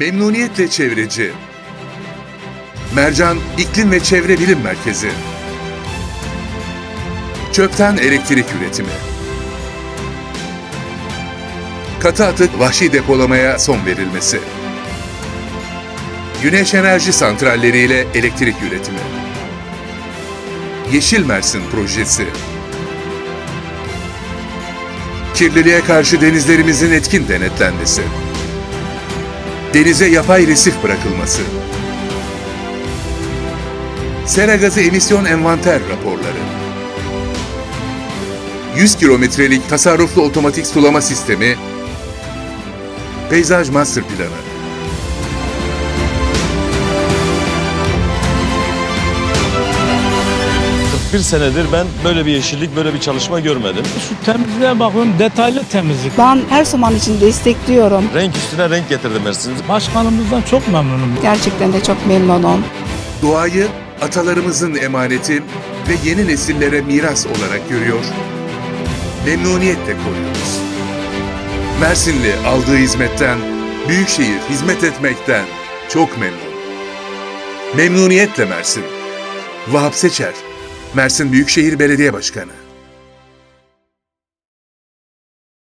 Memnuniyetle çevreci. Mercan İklim ve Çevre Bilim Merkezi. Çöpten elektrik üretimi. Katı atık vahşi depolamaya son verilmesi. Güneş enerji santralleriyle elektrik üretimi. Yeşil Mersin projesi. Kirliliğe karşı denizlerimizin etkin denetlenmesi. Denize yapay resif bırakılması. Sera gazı emisyon envanter raporları. 100 kilometrelik tasarruflu otomatik sulama sistemi. Peyzaj Master Planı. Bir senedir ben böyle bir yeşillik, böyle bir çalışma görmedim. Şu temizliğe bakıyorum detaylı temizlik. Ben her zaman için destekliyorum. Renk üstüne renk getirdi Mersin. Başkanımızdan çok memnunum. Gerçekten de çok memnunum. Doğayı atalarımızın emaneti ve yeni nesillere miras olarak görüyor, memnuniyetle koruyoruz. Mersinli aldığı hizmetten, Büyükşehir hizmet etmekten çok memnun. Memnuniyetle Mersin. Vahap Seçer, Mersin Büyükşehir Belediye Başkanı.